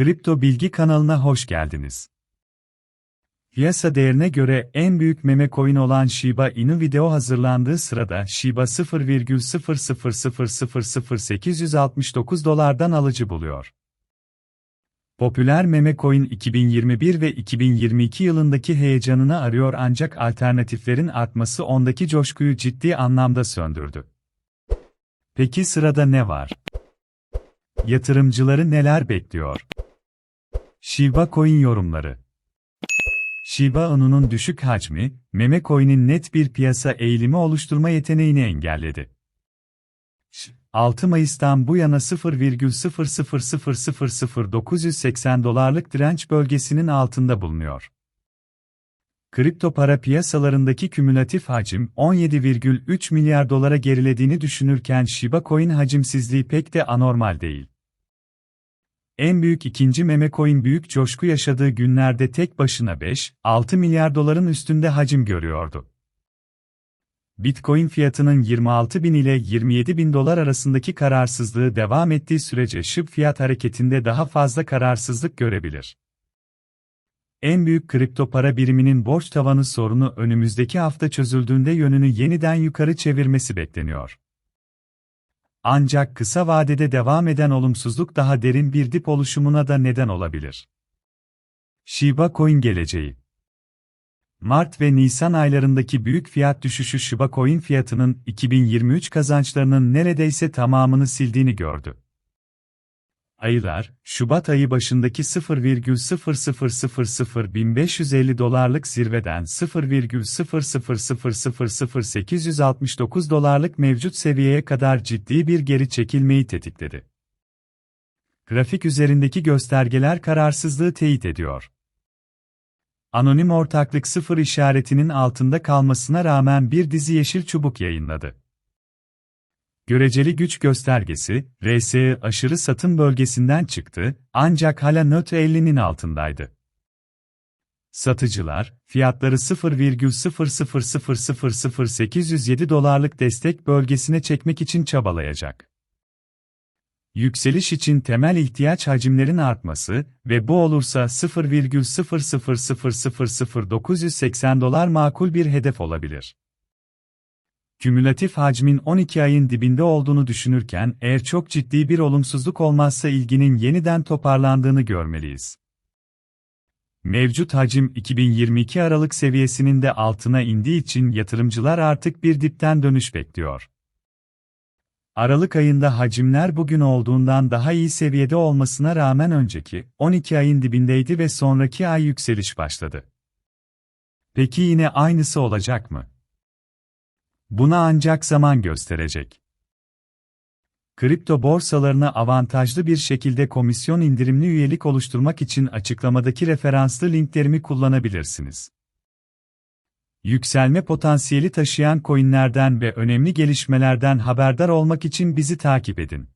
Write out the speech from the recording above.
Kripto Bilgi kanalına hoş geldiniz. Piyasa değerine göre en büyük meme coin olan Shiba Inu video hazırlandığı sırada Shiba 0,0000869 dolardan alıcı buluyor. Popüler meme coin 2021 ve 2022 yılındaki heyecanını arıyor ancak alternatiflerin artması ondaki coşkuyu ciddi anlamda söndürdü. Peki sırada ne var? Yatırımcıları neler bekliyor? Shiba Coin yorumları Shiba Inu'nun düşük hacmi, meme coin'in net bir piyasa eğilimi oluşturma yeteneğini engelledi. 6 Mayıs'tan bu yana 0,0000980 dolarlık direnç bölgesinin altında bulunuyor. Kripto para piyasalarındaki kümülatif hacim 17,3 milyar dolara gerilediğini düşünürken Shiba Coin hacimsizliği pek de anormal değil. En büyük ikinci meme coin büyük coşku yaşadığı günlerde tek başına 5-6 milyar doların üstünde hacim görüyordu. Bitcoin fiyatının 26 bin ile 27 bin dolar arasındaki kararsızlığı devam ettiği sürece SHIB fiyat hareketinde daha fazla kararsızlık görebilir. En büyük kripto para biriminin borç tavanı sorunu önümüzdeki hafta çözüldüğünde yönünü yeniden yukarı çevirmesi bekleniyor. Ancak kısa vadede devam eden olumsuzluk daha derin bir dip oluşumuna da neden olabilir. Shiba Coin geleceği Mart ve Nisan aylarındaki büyük fiyat düşüşü Shiba Coin fiyatının 2023 kazançlarının neredeyse tamamını sildiğini gördü. Aylar, Şubat ayı başındaki 0,0001550 dolarlık zirveden 0,0000869 dolarlık mevcut seviyeye kadar ciddi bir geri çekilmeyi tetikledi. Grafik üzerindeki göstergeler kararsızlığı teyit ediyor. Anonim ortaklık sıfır işaretinin altında kalmasına rağmen bir dizi yeşil çubuk yayınladı. Göreceli güç göstergesi, RSI aşırı satım bölgesinden çıktı, ancak hala nötr 50'nin altındaydı. Satıcılar, fiyatları 0,0000807 dolarlık destek bölgesine çekmek için çabalayacak. Yükseliş için temel ihtiyaç hacimlerin artması ve bu olursa 0,0000980 dolar makul bir hedef olabilir kümülatif hacmin 12 ayın dibinde olduğunu düşünürken eğer çok ciddi bir olumsuzluk olmazsa ilginin yeniden toparlandığını görmeliyiz. Mevcut hacim 2022 Aralık seviyesinin de altına indiği için yatırımcılar artık bir dipten dönüş bekliyor. Aralık ayında hacimler bugün olduğundan daha iyi seviyede olmasına rağmen önceki 12 ayın dibindeydi ve sonraki ay yükseliş başladı. Peki yine aynısı olacak mı? Buna ancak zaman gösterecek. Kripto borsalarına avantajlı bir şekilde komisyon indirimli üyelik oluşturmak için açıklamadaki referanslı linklerimi kullanabilirsiniz. Yükselme potansiyeli taşıyan coinlerden ve önemli gelişmelerden haberdar olmak için bizi takip edin.